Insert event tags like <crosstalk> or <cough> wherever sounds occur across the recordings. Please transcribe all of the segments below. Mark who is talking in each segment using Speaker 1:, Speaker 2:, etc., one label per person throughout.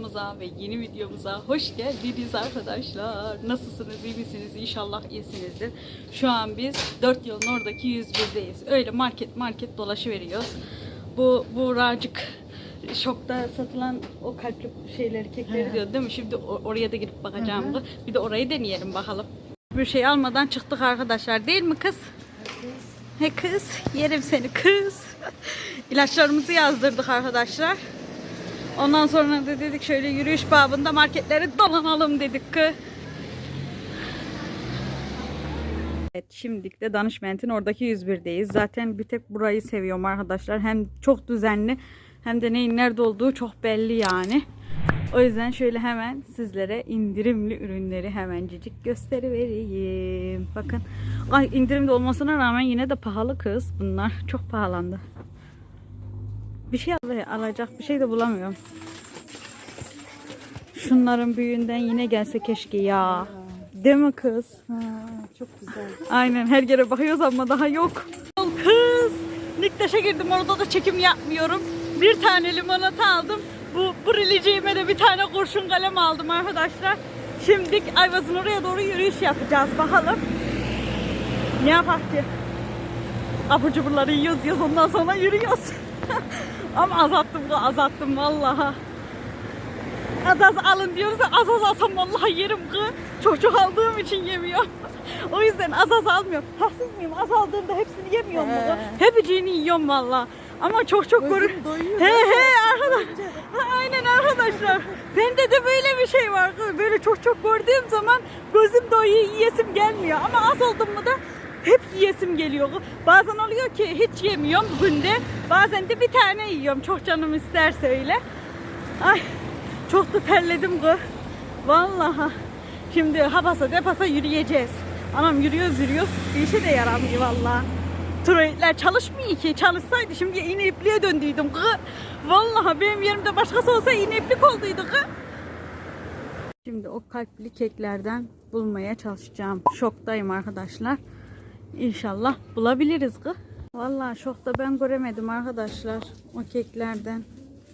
Speaker 1: kanalımıza ve yeni videomuza hoş geldiniz arkadaşlar. Nasılsınız, iyi misiniz? İnşallah iyisinizdir. Şu an biz 4 yılın oradaki 101'deyiz. Öyle market market dolaşıveriyoruz. Bu Buğracık şokta satılan o kalpli şeyleri, kekleri diyor değil mi? Şimdi oraya da gidip bakacağım. Bir de orayı deneyelim bakalım. Bir şey almadan çıktık arkadaşlar değil mi kız? He kız, yerim seni kız. İlaçlarımızı yazdırdık arkadaşlar. Ondan sonra da dedik şöyle yürüyüş babında marketleri dolanalım dedik ki. Evet şimdilik de Danışment'in oradaki 101'deyiz. Zaten bir tek burayı seviyorum arkadaşlar. Hem çok düzenli hem de neyin nerede olduğu çok belli yani. O yüzden şöyle hemen sizlere indirimli ürünleri hemencik gösterivereyim. Bakın. Ay indirimde olmasına rağmen yine de pahalı kız. Bunlar çok pahalandı. Bir şey al- alacak bir şey de bulamıyorum. Şunların büyüğünden yine gelse keşke ya. Değil mi kız?
Speaker 2: Ha, çok güzel.
Speaker 1: Aynen her yere bakıyoruz ama daha yok. Kız! Niktaş'a girdim orada da çekim yapmıyorum. Bir tane limonata aldım. Bu buriliciğime de bir tane kurşun kalem aldım arkadaşlar. Şimdi Ayvaz'ın oraya doğru yürüyüş yapacağız bakalım. Ne yapak ki? Abur cuburları yiyoruz yiyoruz ondan sonra yürüyoruz. <laughs> ama azalttım da azalttım vallahi. Az az alın diyoruz da az az alsam vallahi yerim kı. Çok çok aldığım için yemiyorum. <laughs> o yüzden az az almıyorum. Haksız mıyım? Az aldığımda hepsini yemiyorum mu?
Speaker 2: He.
Speaker 1: Hepiciğini yiyorum valla. Ama çok çok
Speaker 2: doyuyor.
Speaker 1: He he arkadaşlar. Aynen arkadaşlar. Bende de böyle bir şey var. Böyle çok çok gördüğüm zaman gözüm doyuyor, yiyesim gelmiyor. Ama az oldum mu da hep yiyesim geliyor. Bazen oluyor ki hiç yemiyorum günde. Bazen de bir tane yiyorum. Çok canım isterse öyle. Ay çok da terledim kız. Vallahi. Şimdi habasa depasa yürüyeceğiz. Anam yürüyoruz yürüyoruz. Bir işe de yaramıyor vallahi. Troidler çalışmıyor ki. Çalışsaydı şimdi iğne ipliğe döndüydüm kız. Vallahi benim yerimde başkası olsa iğne iplik olduydu. Şimdi o kalpli keklerden bulmaya çalışacağım. Şoktayım arkadaşlar. İnşallah bulabiliriz kız. Vallahi şokta ben göremedim arkadaşlar o keklerden.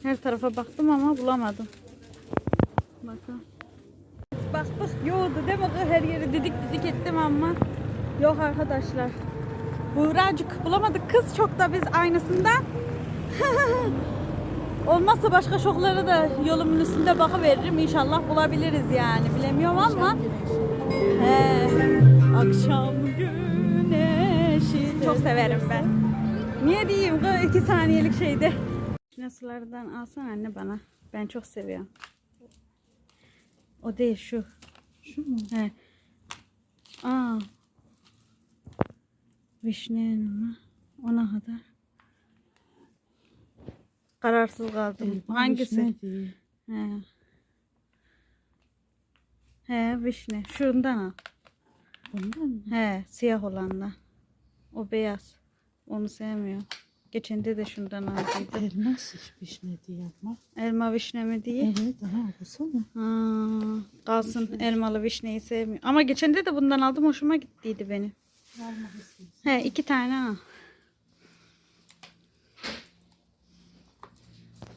Speaker 1: Her tarafa baktım ama bulamadım. Bakın. Baktık yoğdu değil mi kız? Her yeri didik didik ettim ama yok arkadaşlar. Buğracık bulamadık kız çok da biz aynısından. <laughs> Olmazsa başka şoklara da yolumun üstünde bakıveririm. İnşallah bulabiliriz yani. Bilemiyorum ama. He, akşam güneşi. Çok severim ben. Niye diyeyim kız iki saniyelik şeyde. Şuna sulardan alsana anne bana. Ben çok seviyorum. O değil şu.
Speaker 2: Şu mu?
Speaker 1: He. Aa. Vişne mi? Ona kadar. Kararsız kaldım.
Speaker 2: Elma
Speaker 1: Hangisi? He. He vişne. Şundan al.
Speaker 2: Bundan mı?
Speaker 1: He siyah olandan. O beyaz. Onu sevmiyorum. Geçen de şundan aldıydım.
Speaker 2: Elmas vişne diye yapma.
Speaker 1: Elma vişne mi diye.
Speaker 2: Evet, aha okusana.
Speaker 1: Ha, kalsın elmalı vişneyi sevmiyorum. Ama geçen de bundan aldım hoşuma gittiydi benim. He iki tane.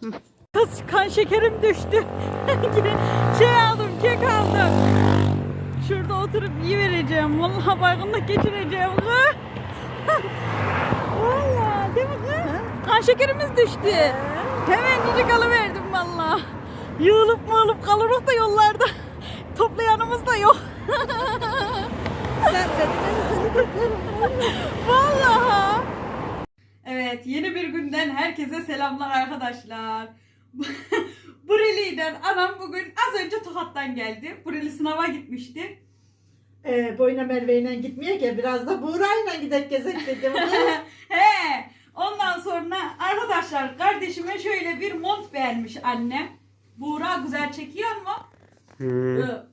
Speaker 1: Hı. Kız kan şekerim düştü. <laughs> şey aldım kek aldım. Şurada oturup yiyivereceğim. Vallahi baygınlık geçireceğim. Kız. <laughs> Vallahi değil mi kız? Kan şekerimiz düştü. Hemencik alıverdim vallahi. Yığılıp mığılıp kalırız da yollarda. <laughs> Toplayanımız da yok. <laughs>
Speaker 2: Sen.
Speaker 1: Vallahi. Evet, yeni bir günden herkese selamlar arkadaşlar. Bureli'den anam bugün az önce Tokat'tan geldi. Bureli sınava gitmişti.
Speaker 2: Ee, boyuna Merve'yle gitmeye gel. Biraz da Buğra'yla gidek gezek dedim. <laughs>
Speaker 1: He. Ondan sonra arkadaşlar kardeşime şöyle bir mont beğenmiş annem. Buğra güzel çekiyor mu? Ee,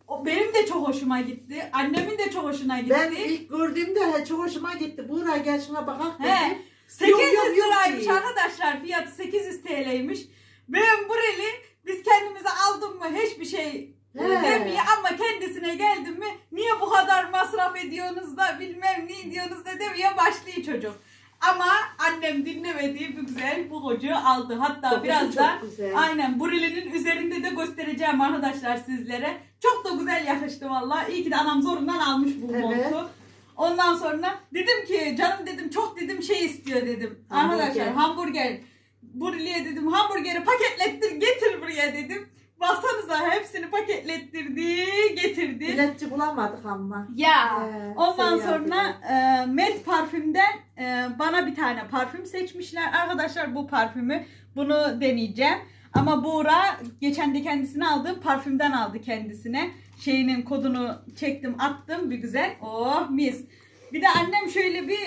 Speaker 1: o benim de çok hoşuma gitti. Annemin de çok hoşuna gitti.
Speaker 2: ben ilk gördüğümde he, çok hoşuma gitti. Buğra gel şuna bakak dedim.
Speaker 1: He. 800
Speaker 2: Yok, yok, yok
Speaker 1: liraymış arkadaşlar fiyatı 800 TL'ymiş. Ben bureli biz kendimize aldım mı hiçbir şey. Demiyor ama kendisine geldim mi niye bu kadar masraf ediyorsunuz da bilmem ne diyorsunuz da demiyor başlıyor çocuk. Ama annem dinlemediği bir güzel bu kocuğu aldı. Hatta
Speaker 2: Dokusu
Speaker 1: biraz da
Speaker 2: güzel.
Speaker 1: aynen Burili'nin üzerinde de göstereceğim. arkadaşlar sizlere. Çok da güzel yakıştı valla. İyi ki de anam zorundan almış bu
Speaker 2: Evet.
Speaker 1: montu. Ondan sonra dedim ki canım dedim çok dedim şey istiyor dedim.
Speaker 2: Hamburger.
Speaker 1: Arkadaşlar hamburger. Buraya dedim hamburgeri paketlettir getir buraya dedim. Baksanıza hepsini paketlettirdi getirdi.
Speaker 2: Biletçi bulamadık ama.
Speaker 1: Ya
Speaker 2: Ee,
Speaker 1: ondan
Speaker 2: seyyar
Speaker 1: sonra e, Met parfümden e, bana bir tane parfüm seçmişler. Arkadaşlar bu parfümü bunu deneyeceğim. Ama Buğra geçen de kendisine aldığım parfümden aldı kendisine. Şeyinin kodunu çektim attım bir güzel. Oh mis. Bir de annem şöyle bir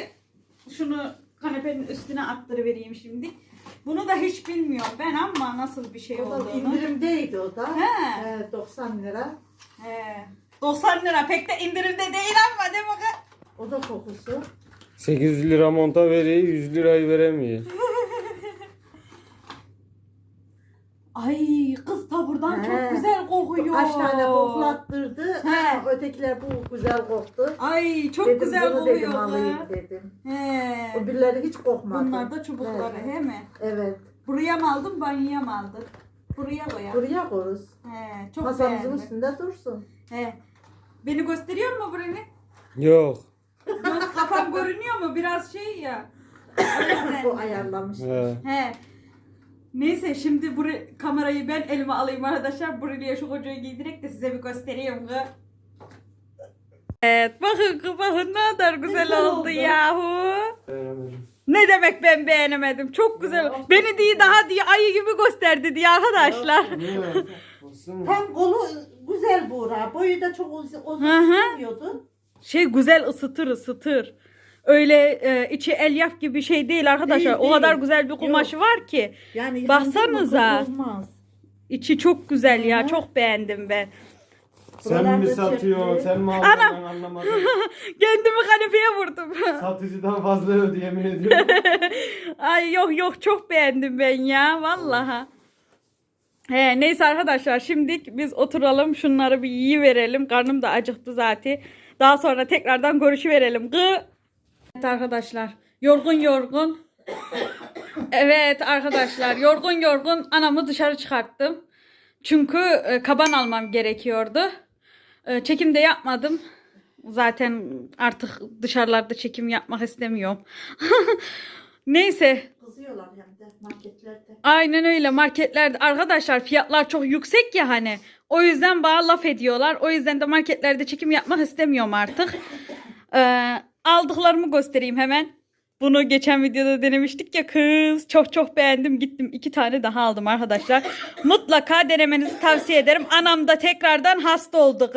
Speaker 1: şunu kanepenin üstüne attırıvereyim şimdi. Bunu da hiç bilmiyorum ben ama nasıl bir şey
Speaker 2: O da
Speaker 1: olduğunu.
Speaker 2: indirimdeydi o da.
Speaker 1: He.
Speaker 2: Ee, 90 lira.
Speaker 1: He. 90 lira pek de indirimde değil ama de bakalım.
Speaker 2: O da kokusu.
Speaker 3: 800 lira monta veriyor 100 lirayı veremiyor. <laughs>
Speaker 1: Ay kız taburdan
Speaker 2: He.
Speaker 1: çok güzel kokuyor.
Speaker 2: Kaç tane koklattırdı.
Speaker 1: He.
Speaker 2: Ötekiler bu güzel koktu.
Speaker 1: Ay çok
Speaker 2: dedim,
Speaker 1: güzel
Speaker 2: bunu
Speaker 1: kokuyor.
Speaker 2: dedim
Speaker 1: kız.
Speaker 2: alayım dedim.
Speaker 1: He.
Speaker 2: Öbürleri hiç kokmadı.
Speaker 1: Bunlar da çubukları
Speaker 2: He.
Speaker 1: he mi?
Speaker 2: Evet.
Speaker 1: Buraya mı aldın banyoya mı aldın? Buraya koyalım.
Speaker 2: Buraya koruz.
Speaker 1: He, çok
Speaker 2: Masamızın
Speaker 1: beğendim.
Speaker 2: üstünde dursun.
Speaker 1: He. Beni gösteriyor mu burayı?
Speaker 3: Yok.
Speaker 1: Göz kafam görünüyor mu? Biraz şey ya. O <coughs> yüzden.
Speaker 2: Bu ayarlamış.
Speaker 3: He.
Speaker 1: He. Neyse şimdi buraya, kamerayı ben elime alayım arkadaşlar. Buraya şu kocuğu giydirek de size bir göstereyim. kız. Evet bakın kız, bakın ne kadar güzel,
Speaker 2: Güzel
Speaker 1: oldu,
Speaker 2: oldu.
Speaker 1: yahu.
Speaker 3: Beğenemedim.
Speaker 1: Ne demek ben beğenemedim. Çok güzel.
Speaker 2: Ya.
Speaker 1: Beni diye daha diye ayı gibi gösterdi diye arkadaşlar.
Speaker 2: Hem kolu güzel Buğra. Boyu da çok uzun, uzun.
Speaker 1: Şey güzel ısıtır ısıtır. Öyle e, içi elyaf gibi şey değil arkadaşlar.
Speaker 2: Değil,
Speaker 1: o
Speaker 2: değil.
Speaker 1: kadar güzel bir kumaşı var ki.
Speaker 2: Yani
Speaker 1: Baksanıza. İçi çok güzel ya.
Speaker 2: Hı hı.
Speaker 1: Çok beğendim ben.
Speaker 3: Sen mi satıyorsun? Sen mi aldın? Ben anlamadım. <laughs>
Speaker 1: Kendimi kanepeye vurdum. <laughs>
Speaker 3: Satıcıdan fazla ödü yemin ediyorum. <laughs>
Speaker 1: Ay yok yok çok beğendim ben ya vallahi. He, neyse arkadaşlar şimdi biz oturalım şunları bir iyi verelim. Karnım da acıktı zaten. Daha sonra tekrardan görüşüverelim. Gı. Evet arkadaşlar yorgun yorgun. Evet arkadaşlar yorgun yorgun anamı dışarı çıkarttım. Çünkü e, kaban almam gerekiyordu. E, çekim de yapmadım. Zaten artık dışarılarda çekim yapmak istemiyorum. <laughs> Neyse
Speaker 2: Kızıyorlar hem de marketlerde.
Speaker 1: Aynen öyle marketlerde arkadaşlar fiyatlar çok yüksek ya hani o yüzden bana laf ediyorlar o yüzden de marketlerde çekim yapmak istemiyorum artık Ee, <laughs> aldıklarımı göstereyim hemen bunu geçen videoda denemiştik ya kız çok çok beğendim gittim iki tane daha aldım arkadaşlar mutlaka denemenizi tavsiye ederim anam da tekrardan hasta oldu.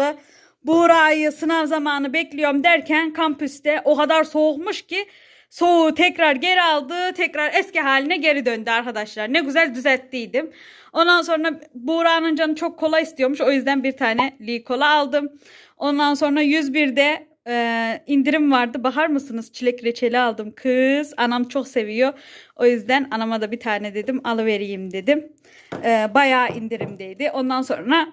Speaker 1: Buğra'yı sınav zamanı bekliyorum derken kampüste o kadar soğukmuş ki soğuğu tekrar geri aldı. Tekrar eski haline geri döndü arkadaşlar. Ne güzel düzelttiydim. Ondan sonra Buğra'nın canı çok kola istiyormuş. O yüzden bir tane Lee kola aldım. Ondan sonra 101'de e, indirim vardı. Bakar mısınız? Çilek reçeli aldım. Kız anam çok seviyor. O yüzden anama da bir tane dedim alıvereyim dedim. E, bayağı indirimdeydi. Ondan sonra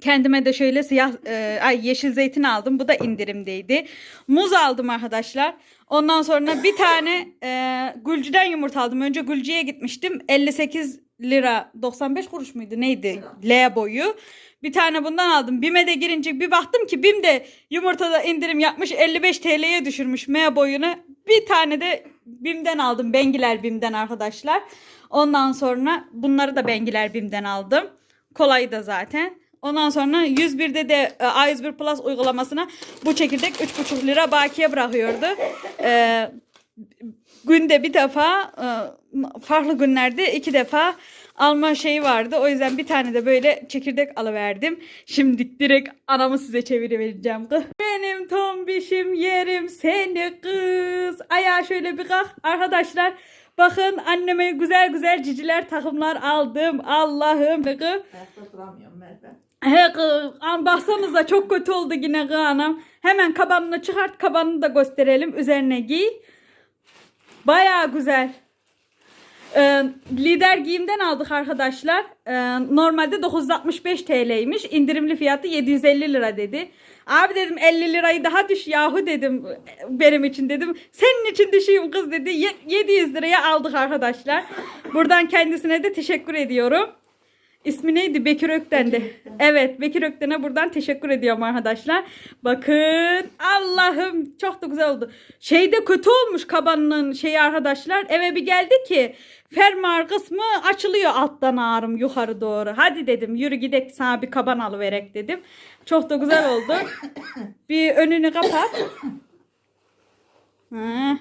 Speaker 1: Kendime de şöyle siyah e, ay yeşil zeytin aldım. Bu da indirimdeydi. Muz aldım arkadaşlar. Ondan sonra bir tane e, Gülcü'den yumurta aldım. Önce Gülcü'ye gitmiştim. 58 lira 95 kuruş muydu neydi? L boyu. Bir tane bundan aldım. BİM'e de girince bir baktım ki BİM de yumurtada indirim yapmış. 55 TL'ye düşürmüş M boyunu. Bir tane de BİM'den aldım. Bengiler BİM'den arkadaşlar. Ondan sonra bunları da Bengiler BİM'den aldım. Kolay da zaten. Ondan sonra 101'de de e, A101 Plus uygulamasına bu çekirdek 3,5 lira bakiye bırakıyordu. Ee, günde bir defa e, farklı günlerde iki defa alma şeyi vardı. O yüzden bir tane de böyle çekirdek alıverdim. Şimdi direkt anamı size çevirivereceğim kız. Benim tombişim yerim seni kız. Ayağa şöyle bir kalk arkadaşlar. Bakın anneme güzel güzel ciciler takımlar aldım. Allah'ım.
Speaker 2: Ayakta duramıyorum Merve.
Speaker 1: He an baksanıza çok kötü oldu yine kız. Hemen kabanını çıkart, kabanını da gösterelim. Üzerine giy. Baya güzel. Ee, lider giyimden aldık arkadaşlar. Ee, normalde 965 TL'ymiş. İndirimli fiyatı 750 lira dedi. Abi dedim 50 lirayı daha düş yahu dedim benim için dedim. Senin için düşeyim kız dedi. Ye- 700 liraya aldık arkadaşlar. Buradan kendisine de teşekkür ediyorum. İsmi neydi? Bekir Ökten'di.
Speaker 2: Bekir Ökten.
Speaker 1: Evet Bekir Ökten'e buradan teşekkür ediyorum arkadaşlar. Bakın Allah'ım çok da güzel oldu. Şeyde kötü olmuş kabanın şeyi arkadaşlar. Eve bir geldi ki fermuar kısmı açılıyor alttan ağrım yukarı doğru. Hadi dedim yürü gidek sana bir kaban alıverek dedim. Çok da güzel oldu. <coughs> bir önünü kapat. Ha.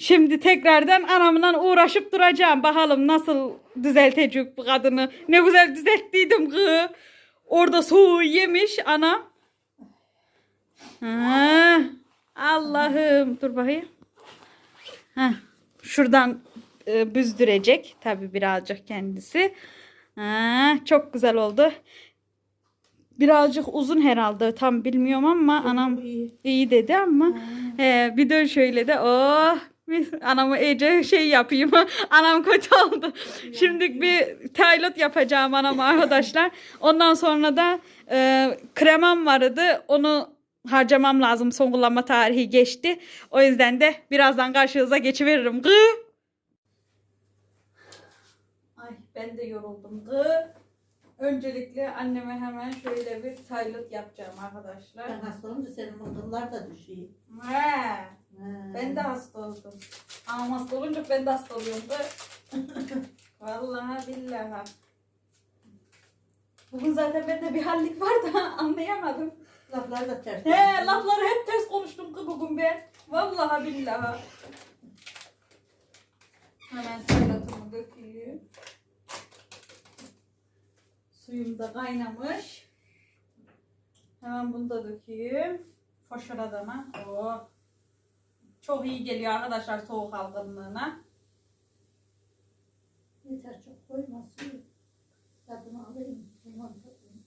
Speaker 1: Şimdi tekrardan anamla uğraşıp duracağım. Bakalım nasıl düzeltecek bu kadını. Ne güzel düzelttiydim kız. Orada soğuğu yemiş ana. Ha. Allah'ım. Dur bakayım. Ha. Şuradan e, büzdürecek. Tabi birazcık kendisi. Ha. Çok güzel oldu. Birazcık uzun herhalde. Tam bilmiyorum ama anam
Speaker 2: İyi.
Speaker 1: iyi dedi ama he, bir de şöyle de oh anamı iyice şey yapayım. <laughs> Anam kötü oldu. Şimdi bir taylot yapacağım anam arkadaşlar. Ondan sonra da e, kremam vardı. Onu harcamam lazım. Son kullanma tarihi geçti. O yüzden de birazdan karşınıza geçiveririm. Gı. Ay ben de yoruldum. Gı. Öncelikle anneme hemen şöyle bir taylot yapacağım arkadaşlar.
Speaker 2: Ben hasta olunca senin motorlar da düşüyor.
Speaker 1: He.
Speaker 2: Ha.
Speaker 1: Ben de hasta oldum. Ama hasta olunca ben de hasta oluyorum da. <laughs> Vallahi billahi. Bugün zaten bende bir hallik var da <laughs> anlayamadım.
Speaker 2: Laflar da ters.
Speaker 1: He lafları hep ters konuştum ki bugün ben. Vallahi billahi. Hemen salatomu dökeyim. Suyum da kaynamış. Hemen bunu da dökeyim. Foşuradama. Oh. Çok iyi geliyor arkadaşlar soğuk algınlığına.
Speaker 2: Yeter çok koyma suyu. Tadını alayım. Limon tadını.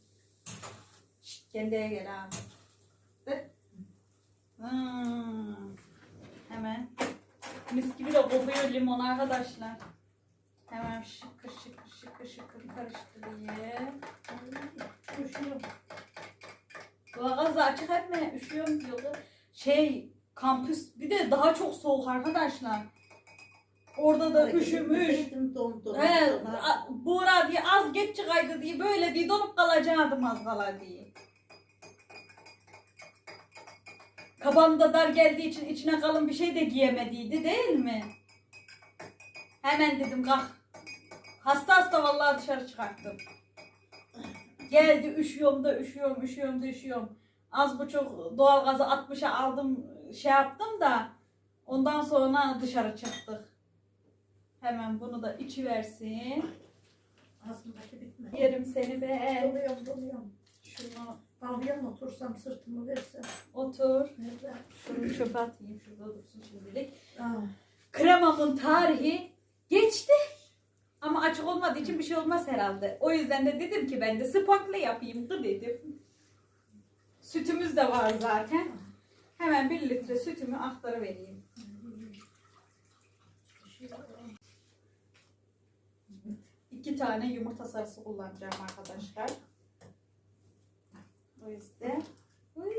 Speaker 1: Kendine gel abi. De. Hmm. Hemen. Mis gibi de kokuyor limon arkadaşlar. Hemen şıkır şıkır şıkır şıkır karıştırayım.
Speaker 2: Üşüyorum.
Speaker 1: Gazı açık etme üşüyorum diyordu. Şey kampüs bir de daha çok soğuk arkadaşlar. Orada da üşümüş. He, Buğra diye az geç çıkaydı diye böyle diye donup kalacaktım az kala diye. Kabamda dar geldiği için içine kalın bir şey de giyemediydi değil mi? Hemen dedim kalk. Hasta hasta vallahi dışarı çıkarttım. Geldi üşüyorum da üşüyorum üşüyorum da üşüyorum. Az buçuk doğalgazı 60'a aldım şey yaptım da ondan sonra dışarı çıktık. Hemen bunu da içi versin.
Speaker 2: Ağzımdaki bitme.
Speaker 1: Yerim seni be.
Speaker 2: Doluyorum doluyorum.
Speaker 1: Şunu
Speaker 2: Bağlıya mı otursam sırtımı versem.
Speaker 1: otur.
Speaker 2: Nerede?
Speaker 1: Şunu çöpe atayım. Şurada dursun şimdilik.
Speaker 2: Aa,
Speaker 1: Kremamın tarihi geçti. Ama açık olmadığı için bir şey olmaz herhalde. O yüzden de dedim ki ben de spakla yapayım da dedim. Sütümüz de var zaten. Hemen bir litre sütümü aktarıvereyim.
Speaker 2: üşüyorum.
Speaker 1: İki tane yumurta sarısı kullanacağım arkadaşlar. O yüzden. Uy.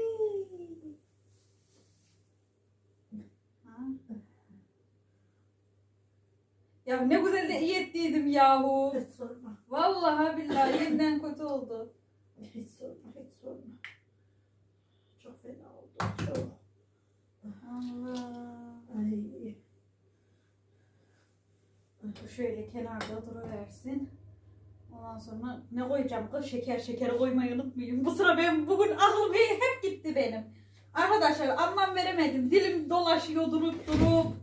Speaker 1: Ha. Ya ne güzel de iyi ettiydim yahu.
Speaker 2: Hiç sorma.
Speaker 1: Vallahi billahi yeniden kötü oldu.
Speaker 2: Hiç sorma. Hiç sorma. Çok fena oldu. Çok.
Speaker 1: Allah.
Speaker 2: Ay.
Speaker 1: Bu şöyle kenarda duruversin. Ondan sonra ne koyacağım kız? Şeker şekeri koymayı unutmayayım. Bu sıra benim bugün aklım hep gitti benim. Arkadaşlar anlam veremedim. Dilim dolaşıyor durup durup.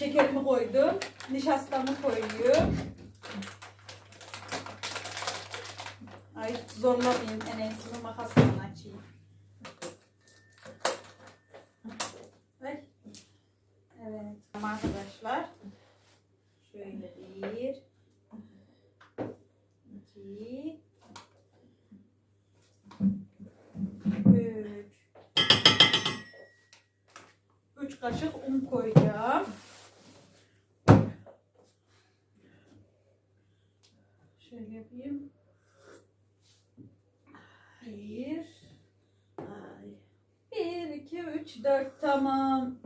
Speaker 1: Şekerimi koydum. Nişastamı koyuyorum. Ay zorlamayayım. En iyisini makasla açayım. Ay. Evet. Tamam arkadaşlar. Şöyle bir. iki, Üç. Üç kaşık un koyacağım. Şöyle yapayım. Bir. Bir, iki, üç, dört tamam.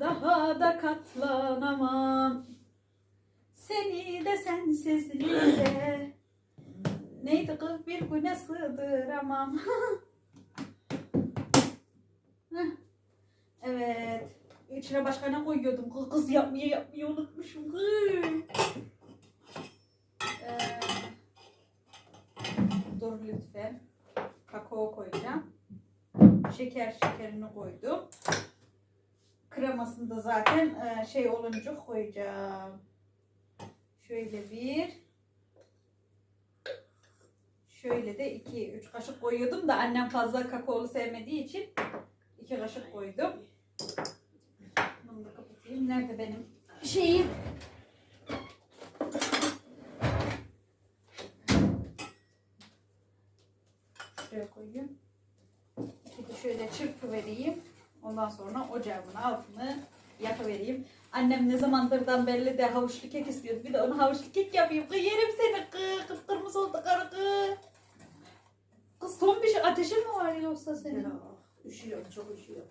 Speaker 1: Daha da katlanamam. Seni de sensizliğe Neydi kız bir güne sığdıramam. <laughs> Evet İçine başka ne koyuyordum kız yapmayı yapmayı unutmuşum kız. Ee, dur lütfen kakao koyacağım şeker şekerini koydum kremasını da zaten e, şey olunca koyacağım Şöyle bir. Şöyle de iki, üç kaşık koyuyordum da annem fazla kakaolu sevmediği için iki kaşık koydum. Bunu da kapatayım. Nerede benim şeyim? Şuraya koyayım. Bir de şöyle çırpı vereyim. Ondan sonra ocağımın altını yapıvereyim. Annem ne zamandır belli de havuçlu kek istiyordu. Bir de onu havuçlu kek yapayım. Kız yerim seni kız. Kıpkırmızı oldu karı kız. Kız son bir şey. Ateşin mi var yoksa senin?
Speaker 2: Üşüyor, çok üşüyor.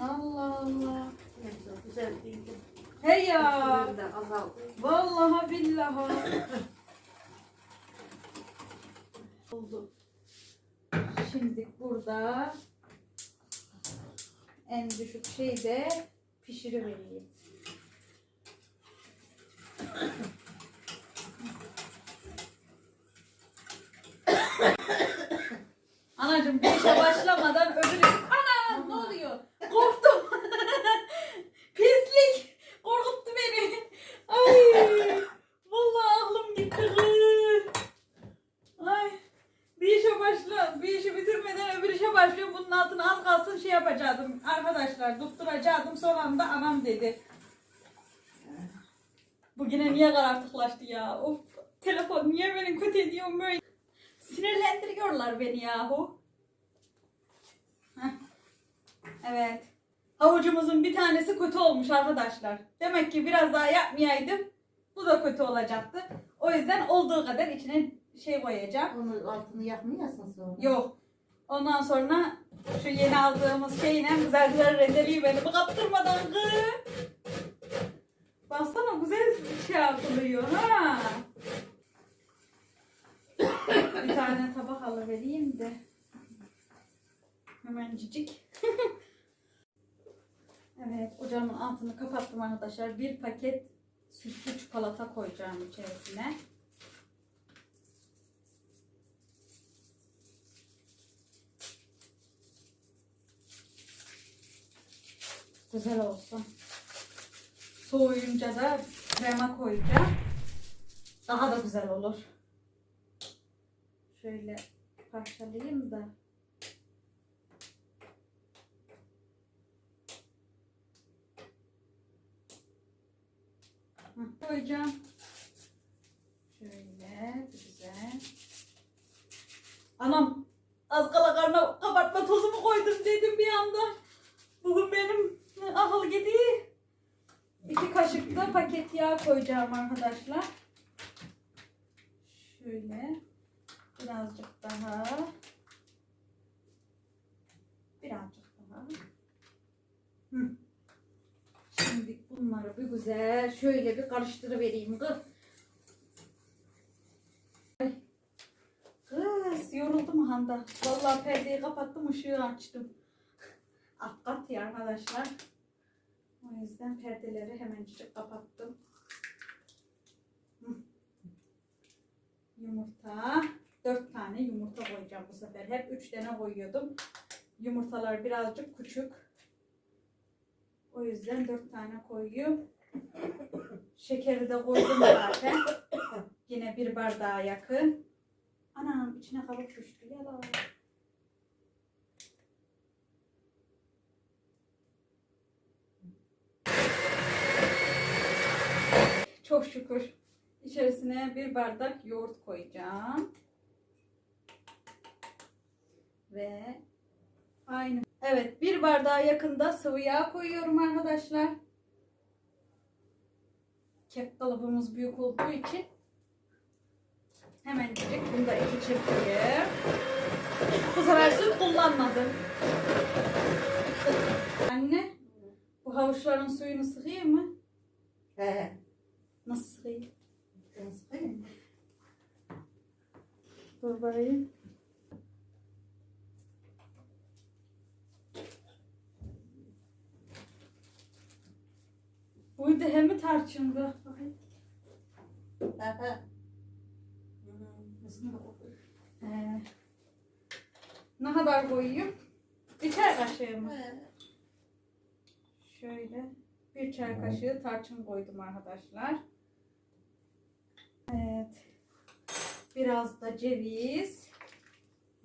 Speaker 1: Allah Allah.
Speaker 2: Neyse, güzel değil.
Speaker 1: Hey ya. Vallahi billahi. Oldu. Şimdi burada en düşük şeyde pişirivereyim. Anacığım bir işe başlamadan öbürü... Ana ne oluyor? Korktum. Pislik. Korkuttu beni. Ay. Vallahi aklım gitti. kız. Ay. Bir işe başla, bir işi bitirmeden öbür işe başlıyorum. Bunun altına az kalsın şey yapacaktım. Arkadaşlar tutturacaktım. Son anda anam dedi. Bugüne niye karartıklaştı ya? Of. Telefon niye beni kötü ediyor böyle? Sinirlendiriyorlar beni yahu. Heh. Evet. Havucumuzun bir tanesi kötü olmuş arkadaşlar. Demek ki biraz daha yapmayaydım. Bu da kötü olacaktı. O yüzden olduğu kadar içine şey koyacağım.
Speaker 2: Onun altını yakmayasın sonra.
Speaker 1: Yok. Ondan sonra şu yeni aldığımız şeyle güzel güzel rendeliyi beni bu kaptırmadan kız. Baksana güzel şey yapılıyor ha. Bir tane tabak alıvereyim de. Hemen cicik. <laughs> evet ocağımın altını kapattım arkadaşlar. Bir paket sütlü çikolata koyacağım içerisine. Güzel olsun. Soğuyunca da krema koyacağım. Daha da güzel olur. Şöyle parçalayayım da. Koyacağım. Şöyle güzel. Anam az kala karnına kabartma tozumu koydum dedim bir anda. Bugün benim ahıl gidiyor. İki kaşık da paket yağ koyacağım arkadaşlar. Şöyle. Birazcık daha. Birazcık daha. Hı. Bunları bir güzel şöyle bir karıştırıvereyim kız. Kız yoruldum Handa. Vallahi perdeyi kapattım ışığı açtım. Alt kat ya arkadaşlar. O yüzden perdeleri hemencik kapattım. Yumurta. Dört tane yumurta koyacağım bu sefer. Hep üç tane koyuyordum. Yumurtalar birazcık küçük. O yüzden dört tane koyuyorum. Şekeri de koydum zaten. Yine bir bardağa yakın. Anam içine kabuk düştü. Yalan. Çok şükür. İçerisine bir bardak yoğurt koyacağım. Ve aynı. Evet bir bardağa yakında sıvı yağ koyuyorum arkadaşlar. Kek kalıbımız büyük olduğu için hemen bunu da iki çırpayım. Bu sefer süt kullanmadım. Anne bu havuçların suyunu sıkayım mı?
Speaker 2: He.
Speaker 1: Nasıl sıkayım?
Speaker 2: Ben sıkayım?
Speaker 1: Dur bakayım. Buydu hem tarçındı. Bakayım.
Speaker 2: Ha, ha. Hmm, Isını da koy.
Speaker 1: Ee, ne kadar koyayım? Bir çay kaşığı mı? Şöyle bir çay kaşığı tarçın koydum arkadaşlar. Evet. Biraz da ceviz.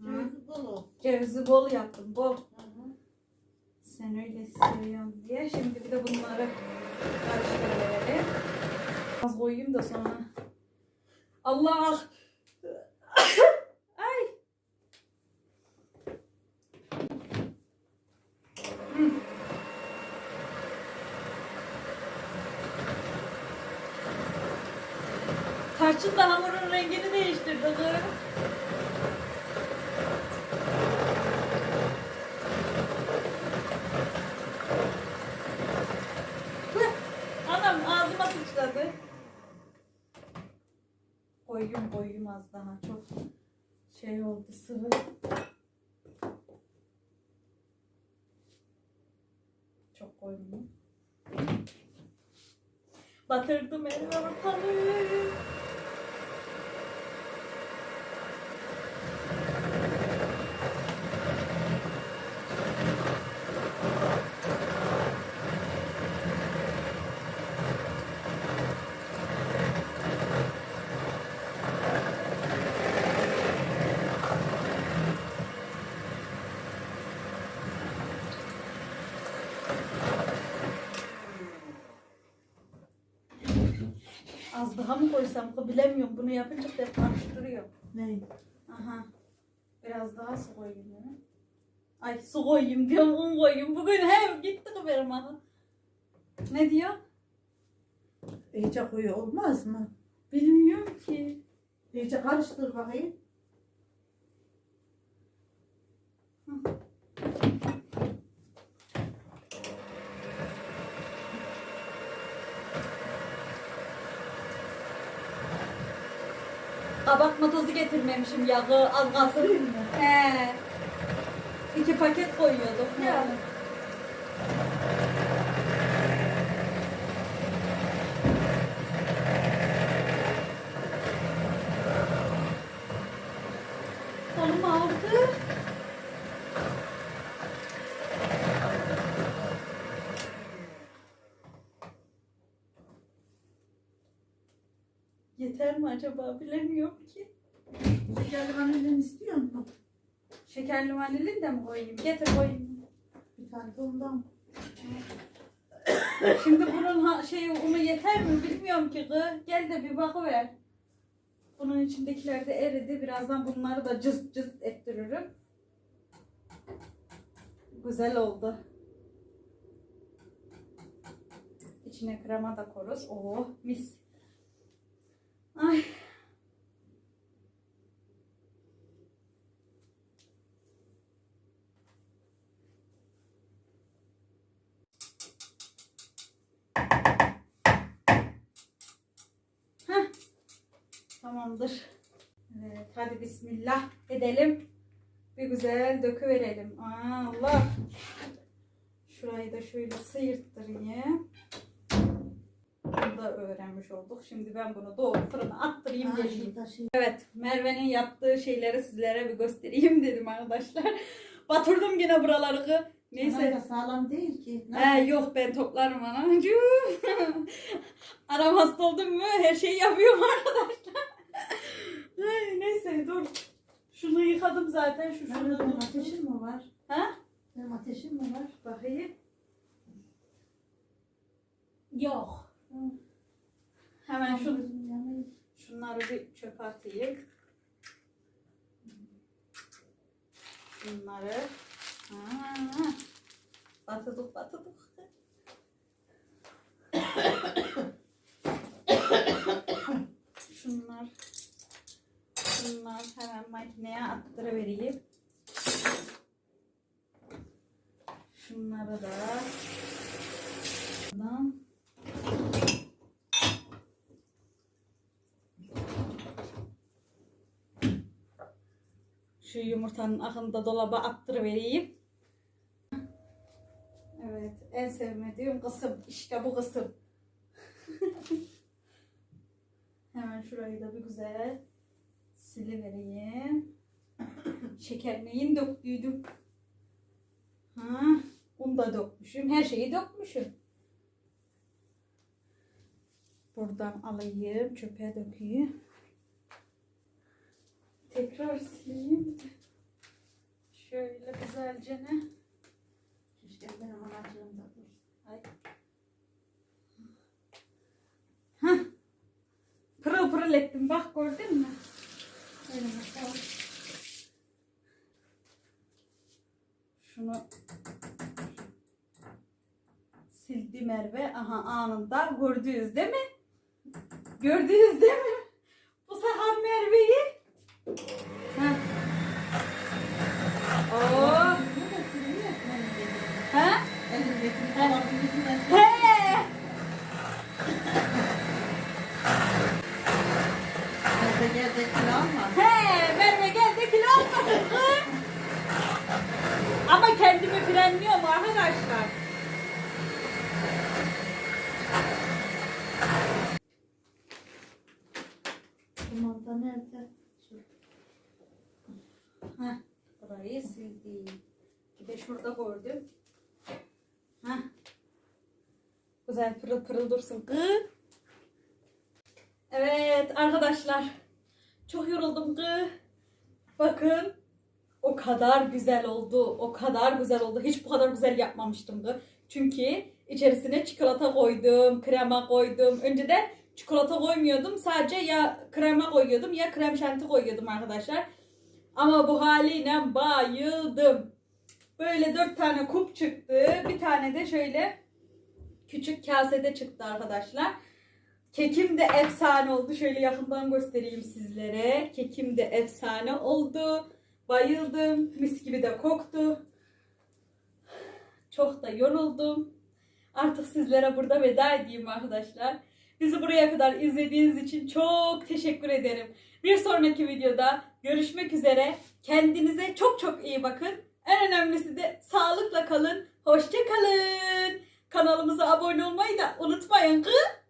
Speaker 2: Cevizi bol ol.
Speaker 1: Cevizi bol yaptım, bol. Sen öyle seviyorsun diye. Şimdi bir de bunları karıştırıverelim. Az koyayım da sonra. Allah! <coughs> Ay! Tarçın da hamurun rengini değiştirdi kız. Koyayım koyayım az daha çok şey oldu sıvı. Çok koymayayım. Batırdım elimi. Az daha mı koysam bilemiyorum. Bunu yapınca da karıştırıyor.
Speaker 2: Ne?
Speaker 1: Aha. Biraz daha su koyayım ya. Ay su koyayım diyorum, un koyayım. Bugün hem gitti benim aha. Ne diyor?
Speaker 2: İyice koyu olmaz mı?
Speaker 1: Bilmiyorum ki.
Speaker 2: İyice karıştır bakayım.
Speaker 1: Kabartma tozu getirmemişim yağı az kalsın. He. İki paket koyuyorduk ya. Kolum. Yeter mi acaba bilemiyorum
Speaker 2: vanilin istiyor musun?
Speaker 1: Şekerli vanilin de mi koyayım? Getir koyayım.
Speaker 2: Bir tane de ondan.
Speaker 1: Şimdi bunun ha, şeyi unu yeter mi bilmiyorum ki kız. Gel de bir bakıver. Bunun içindekiler de eridi. Birazdan bunları da cız cız ettiririm. Güzel oldu. İçine krema da koruz. Oo mis. Tamamdır. Evet, hadi bismillah edelim. Bir güzel döküverelim. Aa, Allah. Şurayı da şöyle sıyırttırayım. Bunu da öğrenmiş olduk. Şimdi ben bunu doğru fırına attırayım geleyim.
Speaker 2: şey.
Speaker 1: Evet, Merve'nin yaptığı şeyleri sizlere bir göstereyim dedim arkadaşlar. <laughs> Batırdım yine buraları.
Speaker 2: Neyse.
Speaker 1: Neyse.
Speaker 2: sağlam değil ki. Ne
Speaker 1: He yok ben toplarım ana. Cuu. <laughs> Anam hasta oldum mu her şeyi yapıyorum <laughs> arkadaşlar. Ay, dur. Şunu yıkadım zaten şu
Speaker 2: Benim
Speaker 1: şunu.
Speaker 2: ateşim mi var?
Speaker 1: Ha?
Speaker 2: Benim ateşim mi var?
Speaker 1: Bakayım. Yok. Hemen şu, şunları bir çöpe atayım. Şunları. Ha. Batırdık batırdık. <coughs> Şunlar. Bunlar hemen makineye attırıvereyim. Şunları da buradan şu yumurtanın akını da dolaba attırıvereyim. Evet, en sevmediğim kısım. İşte bu kısım. <laughs> Hemen şurayı da bir güzel silivereyim. <coughs> Şeker neyin döktüydüm? Ha, un da dökmüşüm. Her şeyi dökmüşüm. Buradan alayım, çöpe dökeyim. Tekrar sileyim. Şöyle güzelce ne?
Speaker 2: İşte benim anacığım da dur.
Speaker 1: Ay. Hah. Pırıl pırıl ettim bak gördün mü? Elime sağlık. Şunu sildi Merve. Aha anında gördünüz değil mi? Gördünüz değil mi? Bu sefer Merve'yi. Ha. Oo. Ha?
Speaker 2: Elimdekini falan yüzünden
Speaker 1: He.
Speaker 2: Neyse gel de kilo alma.
Speaker 1: He, Merve gel de kilo almasın kız. Ama kendimi frenliyorum arkadaşlar.
Speaker 2: Kumanda nerede? Şu.
Speaker 1: Heh, burayı sildim. Bir de şurada gördüm. Heh. Pırıl dursun kız. Evet arkadaşlar. Çok yoruldum kız. Bakın. O kadar güzel oldu. O kadar güzel oldu. Hiç bu kadar güzel yapmamıştım kız. Çünkü içerisine çikolata koydum, krema koydum. Önceden çikolata koymuyordum. Sadece ya krema koyuyordum ya krem şanti koyuyordum arkadaşlar. Ama bu haliyle bayıldım. Böyle dört tane kup çıktı. Bir tane de şöyle küçük kasede çıktı arkadaşlar. Kekim de efsane oldu. Şöyle yakından göstereyim sizlere. Kekim de efsane oldu. Bayıldım. Mis gibi de koktu. Çok da yoruldum. Artık sizlere burada veda edeyim arkadaşlar. Bizi buraya kadar izlediğiniz için çok teşekkür ederim. Bir sonraki videoda görüşmek üzere. Kendinize çok çok iyi bakın. En önemlisi de sağlıkla kalın. Hoşça kalın. Kanalımıza abone olmayı da unutmayın kız.